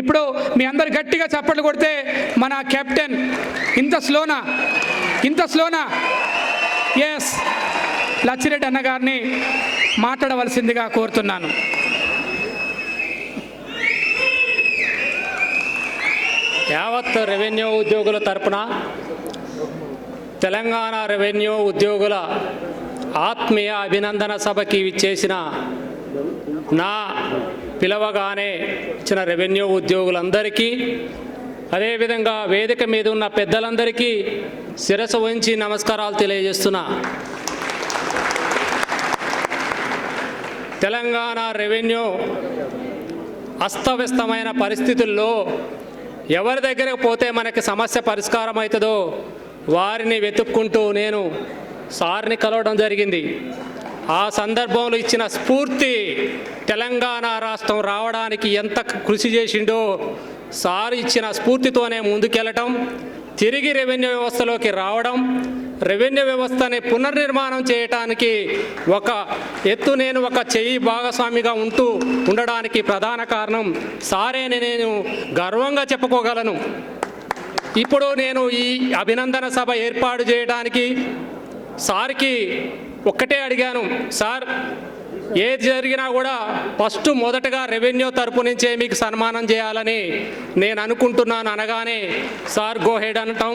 ఇప్పుడు మీ అందరు గట్టిగా చప్పట్లు కొడితే మన కెప్టెన్ ఇంత స్లోనా? ఇంత స్లోనా? ఎస్ లచ్చిరెడ్డి అన్నగారిని మాట్లాడవలసిందిగా కోరుతున్నాను. యావత్ రెవెన్యూ ఉద్యోగుల తరపున తెలంగాణ రెవెన్యూ ఉద్యోగుల ఆత్మీయ అభినందన సభకి చేసిన నా పిలవగానే ఇచ్చిన రెవెన్యూ ఉద్యోగులందరికీ అదేవిధంగా వేదిక మీద ఉన్న పెద్దలందరికీ శిరస వహించి నమస్కారాలు తెలియజేస్తున్నా. తెలంగాణ రెవెన్యూ అస్తవ్యస్తమైన పరిస్థితుల్లో ఎవరి దగ్గరకు పోతే మనకి సమస్య పరిష్కారం అవుతుందో వారిని వెతుక్కుంటూ నేను సార్ని కలవడం జరిగింది. ఆ సందర్భంలో ఇచ్చిన స్ఫూర్తి తెలంగాణ రాష్ట్రం రావడానికి ఎంత కృషి చేసిండో సార్ ఇచ్చిన స్ఫూర్తితోనే ముందుకెళ్ళటం తిరిగి రెవెన్యూ వ్యవస్థలోకి రావడం రెవెన్యూ వ్యవస్థని పునర్నిర్మాణం చేయటానికి ఒక ఎత్తు నేను ఒక చెయ్యి భాగస్వామిగా ఉంటూ ఉండడానికి ప్రధాన కారణం సారేని నేను గర్వంగా చెప్పుకోగలను. ఇప్పుడు నేను ఈ అభినందన సభ ఏర్పాటు చేయడానికి సార్కి ఒక్కటే అడిగాను సార్ ఏది జరిగినా కూడా ఫస్ట్ మొదటగా రెవెన్యూ తరపు నుంచే మీకు సన్మానం చేయాలని నేను అనుకుంటున్నాను అనగానే సార్ గోహెడ్ అనటం.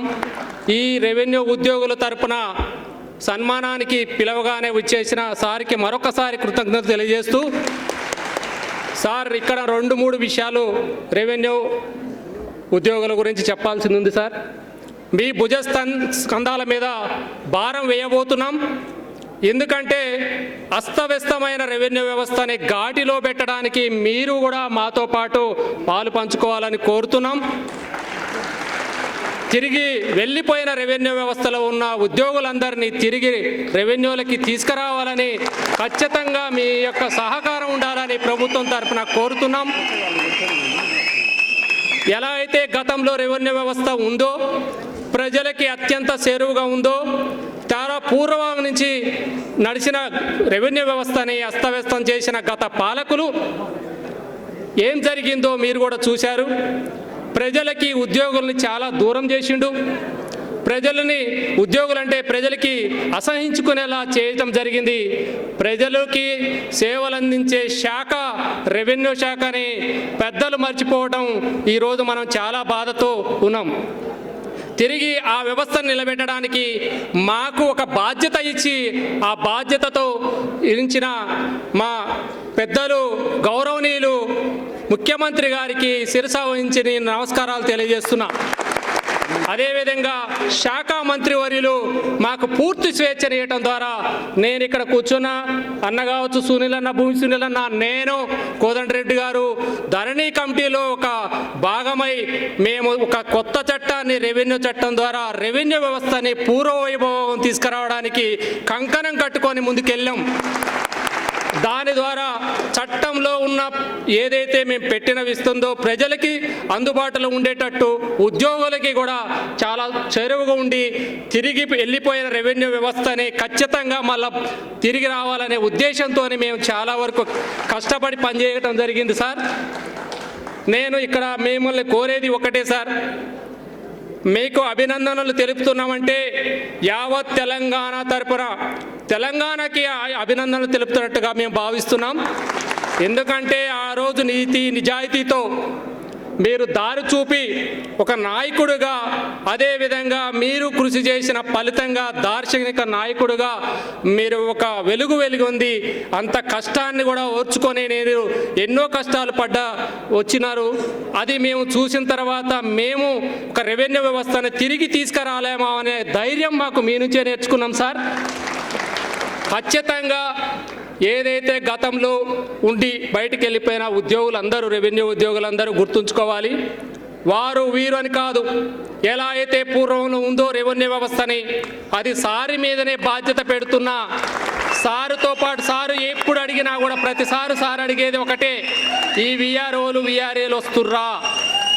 ఈ రెవెన్యూ ఉద్యోగుల తరపున సన్మానానికి పిలవగానే వచ్చేసిన సార్కి మరొకసారి కృతజ్ఞత తెలియజేస్తూ సార్ ఇక్కడ రెండు మూడు విషయాలు రెవెన్యూ ఉద్యోగుల గురించి చెప్పాల్సింది ఉంది సార్. మీ భుజస్థన్ స్కంధాల మీద భారం వేయబోతున్నాం. ఎందుకంటే అస్తవ్యస్తమైన రెవెన్యూ వ్యవస్థని ఘాటిలో పెట్టడానికి మీరు కూడా మాతో పాటు పాలు పంచుకోవాలని కోరుతున్నాం. తిరిగి వెళ్ళిపోయిన రెవెన్యూ వ్యవస్థలో ఉన్న ఉద్యోగులందరినీ తిరిగి రెవెన్యూలకి తీసుకురావాలని ఖచ్చితంగా మీ యొక్క సహకారం ఉండాలని ప్రభుత్వం తరఫున కోరుతున్నాం. ఎలా అయితే గతంలో రెవెన్యూ వ్యవస్థ ఉందో ప్రజలకి అత్యంత చేరువుగా ఉందో చాలా పూర్వం నుంచి నడిచిన రెవెన్యూ వ్యవస్థని అస్తవ్యస్తం చేసిన గత పాలకులు ఏం జరిగిందో మీరు కూడా చూశారు. ప్రజలకి ఉద్యోగుల్ని చాలా దూరం చేసిండు. ప్రజలని ఉద్యోగులంటే ప్రజలకి అసహించుకునేలా చేయటం జరిగింది. ప్రజలకి సేవలు అందించే శాఖ రెవెన్యూ శాఖని పెద్దలు మర్చిపోవటం ఈరోజు మనం చాలా బాధతో ఉన్నాం. తిరిగి ఆ వ్యవస్థను నిలబెట్టడానికి మాకు ఒక బాధ్యత ఇచ్చి ఆ బాధ్యతతో ఇరించిన మా పెద్దలు గౌరవనీయులు ముఖ్యమంత్రి గారికి శిరస వహించి నమస్కారాలు తెలియజేస్తున్నా. అదేవిధంగా శాఖ మంత్రివర్యులు మాకు పూర్తి స్వేచ్ఛనియటం ద్వారా నేను ఇక్కడ కూర్చున్న. అన్న కావచ్చు సునీలన్న భూమి సునీలన్న నేను కోదండరెడ్డి గారు ధరణి కమిటీలో ఒక భాగమై మేము ఒక కొత్త చట్టాన్ని రెవెన్యూ చట్టం ద్వారా రెవెన్యూ వ్యవస్థని పూర్వ వైభవం తీసుకురావడానికి కంకణం కట్టుకొని ముందుకెళ్ళాం. దాని ద్వారా చట్టంలో ఉన్న ఏదైతే మేము పెట్టినవి ఇస్తుందో ప్రజలకి అందుబాటులో ఉండేటట్టు ఉద్యోగులకి కూడా చాలా చెరువుగా ఉండి తిరిగి వెళ్ళిపోయిన రెవెన్యూ వ్యవస్థని ఖచ్చితంగా మళ్ళా తిరిగి రావాలనే ఉద్దేశంతో మేము చాలా వరకు కష్టపడి పనిచేయటం జరిగింది సార్. నేను ఇక్కడ మిమ్మల్ని కోరేది ఒకటే సార్. మీకు అభినందనలు తెలుపుతున్నామంటే యావత్ తెలంగాణ తరపున తెలంగాణకి ఆ- అభినందనలు తెలుపుతున్నట్టుగా మేము భావిస్తున్నాం. ఎందుకంటే ఆ రోజు నీతి నిజాయితీతో మీరు దారి చూపి ఒక నాయకుడుగా అదేవిధంగా మీరు కృషి చేసిన ఫలితంగా దార్శనిక నాయకుడుగా మీరు ఒక వెలుగు వెలుగుంది అంత కష్టాన్ని కూడా ఓర్చుకొని నేను ఎన్నో కష్టాలు పడ్డ వచ్చినారు. అది మేము చూసిన తర్వాత మేము ఒక రెవెన్యూ వ్యవస్థను తిరిగి తీసుకురాలేమో అనే ధైర్యం మాకు మీ నుంచే నేర్చుకున్నాం సార్. ఖచ్చితంగా ఏదైతే గతంలో ఉండి బయటికి వెళ్ళిపోయిన ఉద్యోగులందరూ రెవెన్యూ ఉద్యోగులందరూ గుర్తుంచుకోవాలి. వారు వీరు అని కాదు. ఎలా అయితే పూర్వంలో ఉందో రెవెన్యూ వ్యవస్థని అది సారి మీదనే బాధ్యత పెడుతున్నా సారుతో పాటు సారు ఎప్పుడు అడిగినా కూడా ప్రతిసారి సార్ అడిగేది ఒకటే ఈ విఆర్ఓలు విఆర్ఏలు వస్తుర్రా?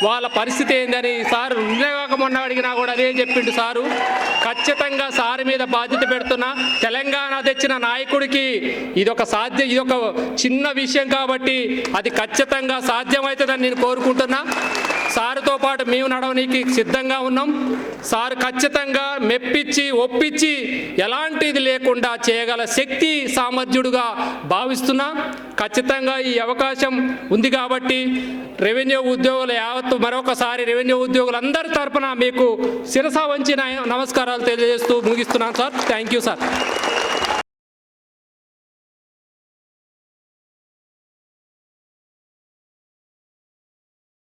వాళ్ళ పరిస్థితి ఏందని సార్ ఉండేవాక మొన్న అడిగినా కూడా అదే చెప్పిండు సారు. ఖచ్చితంగా సార్ మీద బాధ్యత పెడుతున్నా. తెలంగాణ తెచ్చిన నాయకుడికి ఇదొక సాధ్య ఇదొక చిన్న విషయం కాబట్టి అది ఖచ్చితంగా సాధ్యమవుతుందని నేను కోరుకుంటున్నా. సారుతో పాటు మేము నడవనీకి సిద్ధంగా ఉన్నాం. సారు ఖచ్చితంగా మెప్పించి ఒప్పించి ఎలాంటిది లేకుండా చేయగల శక్తి సామర్థ్యుడుగా భావిస్తున్నా. ఖచ్చితంగా ఈ అవకాశం ఉంది కాబట్టి రెవెన్యూ ఉద్యోగుల యావత్తు మరొకసారి రెవెన్యూ ఉద్యోగులందరి తరఫున మీకు శిరస వంచి నమస్కారాలు తెలియజేస్తూ ముగిస్తున్నాను సార్. Thank you sir.